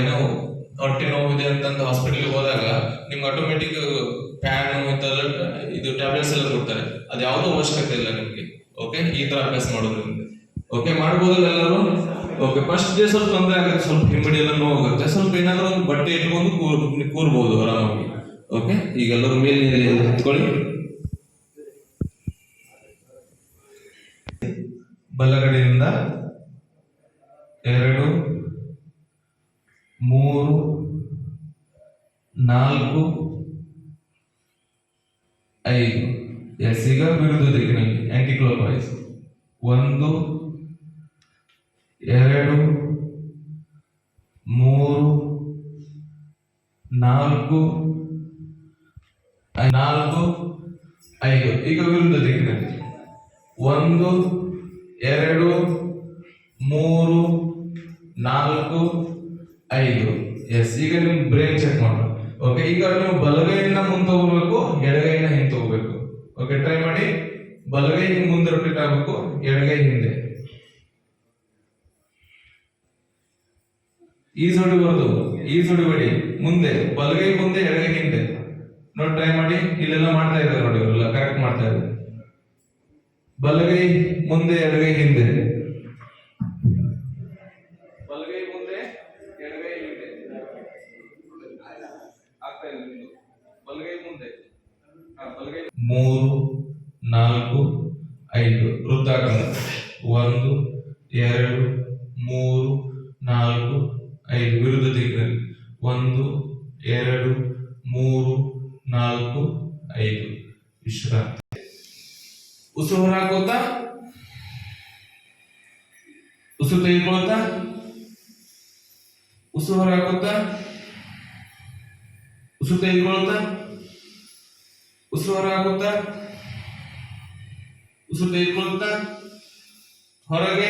ಏನೋ ಹೊಟ್ಟೆ ನೋವಿದೆ ಅಂತಂದು ಹಾಸ್ಪಿಟಲ್ಗೆ ಹೋದಾಗ ನಿಮ್ಗೆ ಆಟೋಮೆಟಿಕ್ ಫ್ಯಾನ್ ಇಂಥೆಲ್ಲ ಇದು ಟ್ಯಾಬ್ಲೆಟ್ಸ್ ಎಲ್ಲ ಕೊಡ್ತಾರೆ. ಅದು ಯಾವುದೂ ಅವಶ್ಯಕತೆ ಇಲ್ಲ ನಿಮಗೆ. ಓಕೆ ಈ ತರ ಅಭ್ಯಾಸ ಮಾಡೋದ್ರಿಂದ ಓಕೆ ಮಾಡ್ಬೋದಲ್ಲ ಎಲ್ಲರೂ? ಓಕೆ ಫಸ್ಟ್ ಡೇ ಸ್ವಲ್ಪ ತೊಂದರೆ ಆಗುತ್ತೆ, ಸ್ವಲ್ಪ ಹಿಮ್ಮಡಿ ಎಲ್ಲ ನೋವು ಆಗುತ್ತೆ ಸ್ವಲ್ಪ ಏನಾದರೂ ಒಂದು ಬಟ್ಟೆ ಇಟ್ಕೊಂಡು ಕೂರ್, ಕೂರ್ಬೋದು ಆರಾಮಾಗಿ. ಓಕೆ ಈಗ ಎಲ್ಲರೂ ಮೇಲೆ ಹತ್ಕೊಳ್ಳಿ ಬಲಗಡೆಯಿಂದ ಎರಡು. ಮೂರು, ನಾಲ್ಕು, ಐದು. ಎಸ್ ಈಗ ವಿರುದ್ಧ ದಿಕ್ಕಿನಲ್ಲಿ ಆ್ಯಂಟಿ ಕ್ಲಾಕ್ ವೈಸ್ ಒಂದು, ಎರಡು, ಮೂರು, ನಾಲ್ಕು ನಾಲ್ಕು, ಐದು. ಈಗ ವಿರುದ್ಧ ದಿಕ್ಕಿನಲ್ಲಿ ಒಂದು, ಎರಡು, ಮೂರು, ನಾಲ್ಕು ಐದು. ಎಸ್ ಈಗ ನಿಮ್ ಬ್ರೈನ್ ಚೆಕ್ ಮಾಡೋಣ ಓಕೆ ಈಗ ನೀವು ಬಲಗೈಯಿಂದ ಮುಂದೆ ಹೋಗ್ಬೇಕು ಎಡಗೈಯಿಂದ ಹಿಂದೆ ಹೋಗ್ಬೇಕು ಓಕೆ ಟ್ರೈ ಮಾಡಿ. ಬಲಗೈ ಮುಂದೆ ರೊಟೇಟ್ ಆಗ್ಬೇಕು, ಎಡಗೈ ಹಿಂದೆ. ಈ ಜೋಡಿ ಬರೋದು. ಈ ಜೋಡಿ ಬಡಿ. ಮುಂದೆ, ಬಲಗೈ ಮುಂದೆ, ಎಡಗೈ ಹಿಂದೆ. ನೋಡಿ ಟ್ರೈ ಮಾಡಿ. ಇಲ್ಲೆಲ್ಲ ಮಾಡ್ತಾ ಇದ್ದಾರೆ ನೋಡಿ ಇವರೆಲ್ಲ ಕರೆಕ್ಟ್ ಮಾಡ್ತಾ ಇದ್ದಾರೆ. ಬಲಗೈ ಮುಂದೆ, ಎಡಗೈ ಹಿಂದೆ. ಬಲಗೈ ಮುಂದೆ ಎಡಗೈ ಹಿಂದೆ ಆಗ್ತಾ ಇಲ್ಲ. ಬಲಗೈ ಮುಂದೆ. ಬಲಗೈ ಮೂರು, ನಾಲ್ಕು, ಐದು ವೃತ್ತಾಕಾರ ಒಂದು, ಎರಡು, ಮೂರು, ನಾಲ್ಕು, ಐದು. ವಿರುದ್ಧ ದಿಕ್ಕಿನಲ್ಲಿ ಒಂದು, ಎರಡು, ಮೂರು, ನಾಲ್ಕು, ಐದು. ವಿಶ್ರಾಂತಿ. ಉಸಿರು ಹೊರ ಹಾಕೋತಾ ಉಸಿರು ತೆಗೆದುಕೊಳ್ತಾ ಉಸಿರು ಹೊರ ಹಾಕೋತಾ ಉಸಿರು ತೆಗೆದುಕೊಳ್ತಾ ಉಸಿರು ಹೊರ ಹಾಕೋತಾ ಉಸಿರು ತೆಗೆದುಕೊಳ್ತಾ ಹೊರಗೆ